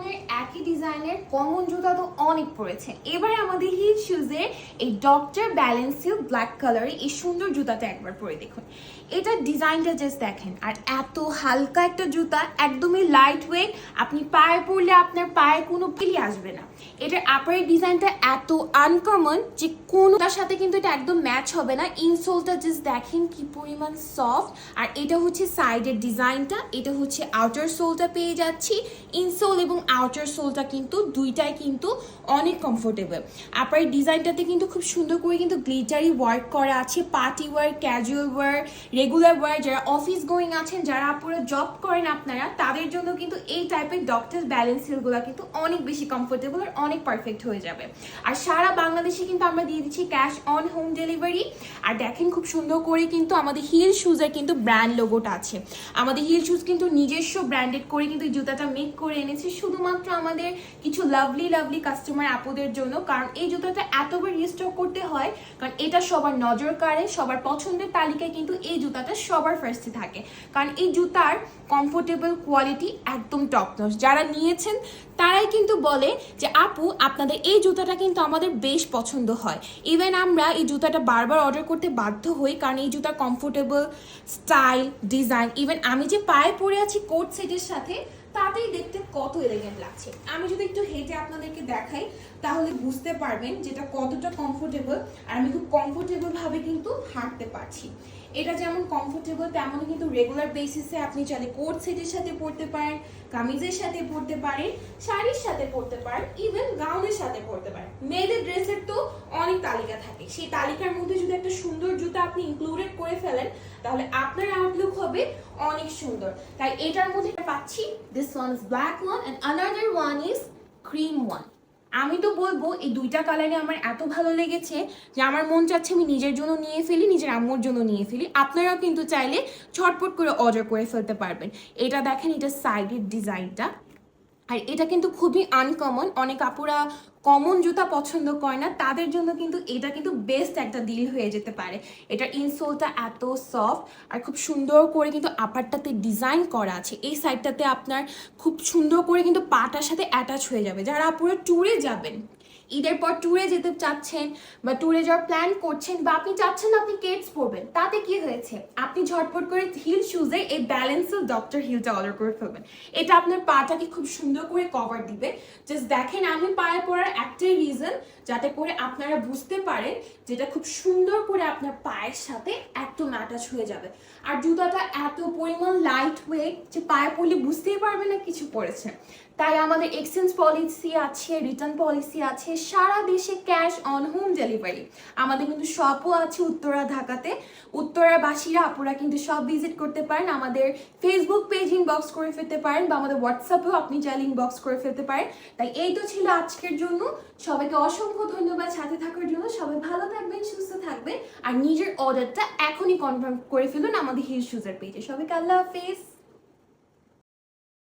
ধরনের একই ডিজাইনের কমন জুতা তো অনেক পড়েছে এবার আমাদের হিল শুজের এই ডক্টর ব্যালেন্সিও ব্ল্যাক কালারের এই সুন্দর জুতাটা একবার পরে দেখুন। এটা ডিজাইনটা জাস্ট দেখেন, আর এত হালকা একটা জুতা, একদমই লাইট ওয়েট আপনি পায়ে পরলে আপনার পায়ে কোনো পিলি আসবে না। এটার আপারের ডিজাইনটা এত আনকমন যে কোনোটার সাথে কিন্তু এটা একদম ম্যাচ হবে না। ইনসোলটা জাস্ট দেখেন কি পরিমাণ সফট আর এটা হচ্ছে সাইডের ডিজাইনটা, এটা হচ্ছে আউটার সোলটা পেয়ে যাচ্ছি। ইনসোল এবং আউটার সোলটা কিন্তু দুইটাই কিন্তু অনেক কমফোর্টেবল আপারের ডিজাইনটাতে কিন্তু খুব সুন্দর করে কিন্তু গ্লিটারি ওয়ার্ক করা আছে party wear casual wear regular wear যারা অফিস গোয়িং আছেন, যারা আপুরা জব করেন আপনারা, তাদের জন্য কিন্তু এই টাইপের ডক্টর ব্যালেন্স হিলগুলো কিন্তু অনেক বেশি কমফোর্টেবল আর অনেক পারফেক্ট হয়ে যাবে। আর সারা বাংলাদেশে কিন্তু আমরা দিয়ে দিচ্ছি ক্যাশ অন হোম ডেলিভারি আর দেখেন খুব সুন্দর করে কিন্তু আমাদের হিল শুজের কিন্তু ব্র্যান্ড লোগোটা আছে। আমাদের হিল শুজ কিন্তু নিজস্ব ব্র্যান্ডেড করে কিন্তু জুতাটা মেক করে এনেছে। শুধুমাত্র আমাদের কিছু লাভলি লাভলি কাস্টমার আপুদের জন্য, কারণ এই জুতোটা এতবার রিস্টক করতে হয়, কারণ এটা সবার নজর কাড়ে, সবার পছন্দের তালিকায় কিন্তু এই জুতাটা সবার ফার্স্টে থাকে। কারণ এই জুতার কমফোর্টেবল কোয়ালিটি একদম টপ নচ যারা নিয়েছেন, তারাই কিন্তু বলে যে, আপু, আপনাদের এই জুতাটা কিন্তু আমাদের বেশ পছন্দ হয়। ইভেন আমরা এই জুতাটা বারবার অর্ডার করতে বাধ্য হই, কারণ এই জুতার কমফোর্টেবল স্টাইল ডিজাইন ইভেন আমি যে পায়ে পরে আছি কোট সেটের সাথে তাতেই দেখতে কত এলিগেন্ট লাগছে। আমি যদি একটু হেঁটে আপনাদেরকে দেখাই, তাহলে বুঝতে পারবেন যেটা কতটা কমফোর্টেবল আর আমি খুব কমফোর্টেবল ভাবে কিন্তু হাঁটতে পারছি। এটা যেমন কমফোর্টেবল তেমনই কিন্তু রেগুলার বেসিসে আপনি চাইলে কোট সেটের সাথে পরতে পারেন, কামিজের সাথে পরতে পারেন, শাড়ির সাথে পরতে পারেন ইভেন গাউনের সাথে পরতে পারেন। মেয়েদের ড্রেসের তো অনেক তালিকা থাকে। সেই তালিকার মধ্যে যদি একটা সুন্দর জুতা আপনি ইনক্লুডেড করে ফেলেন, তাহলে আপনার আউটলুক হবে অনেক সুন্দর। তাই এটার মধ্যে পাচ্ছি this one is black one and another one is cream one আমি তো বলব, এই দুইটা কালারে আমার এত ভালো লেগেছে যে আমার মন চাচ্ছে আমি নিজের জন্য নিয়ে ফেলি, নিজের আম্মুর জন্য নিয়ে ফেলি। আপনারাও কিন্তু চাইলে ছটপট করে অর্ডার করে ফেলতে পারবেন। এটা দেখেন, এটা সাইডের ডিজাইনটা আর এটা কিন্তু খুবই আনকমন অনেক আপুরা কমন জুতা পছন্দ করে না। তাদের জন্য কিন্তু এটা কিন্তু বেস্ট একটা ডিল হয়ে যেতে পারে। এটার ইনসোলটা এত সফট আর খুব সুন্দর করে কিন্তু আপারটাতে ডিজাইন করা আছে। এই সাইডটাতে আপনার খুব সুন্দর করে কিন্তু পাটার সাথে অ্যাটাচ হয়ে যাবে। যারা আপুরা ট্যুরে যাবেন ঈদের পর ট্যুরে যেতে চাচ্ছেন বা ট্যুরে যাওয়ার প্ল্যান করছেন বা আপনি চাচ্ছেন আপনি কেটস পরবেন, তাতে কি হয়েছে? আপনি ঝটপট করে হিল শুজে এই ব্যালেন্সের ডক্টর হিলটা অর্ডার করে ফেলবেন। এটা আপনার পাটাকে খুব সুন্দর করে কভার দিবে। জাস্ট দেখেন, আমি পায়ে পড়ার একটাই রিজন যাতে করে আপনারা বুঝতে পারেন যেটা খুব সুন্দর করে আপনার পায়ের সাথে একদম অ্যাটাচ হয়ে যাবে। আর জুতাটা এত পরিমাণ লাইট ওয়েট যে পায়ে পড়লে বুঝতেই পারবে না কিছু পড়েছে। তাই আমাদের এক্সচেঞ্জ পলিসি আছে রিটার্ন পলিসি আছে সারা দেশে ক্যাশ অন হোম ডেলিভারি। আমাদের কিন্তু শপও আছে উত্তরা, ঢাকাতে। উত্তরাবাসীরা আপুরা কিন্তু সব ভিজিট করতে পারেন। আমাদের ফেসবুক পেজ ইনবক্স করে ফেলতে পারেন বা আমাদের হোয়াটসঅ্যাপেও আপনি চাইলে ইনবক্স করে ফেলতে পারেন। তাই এই তো ছিল আজকের জন্য। সবাইকে অসংখ্য ধন্যবাদ সাথে থাকার জন্য। সবাই ভালো থাকবেন, সুস্থ থাকবেন। আর নিজের অর্ডারটা এখনই কনফার্ম করে ফেলুন আমাদের হিল শুজের পেজে সবাইকে আল্লাহ হাফেজ।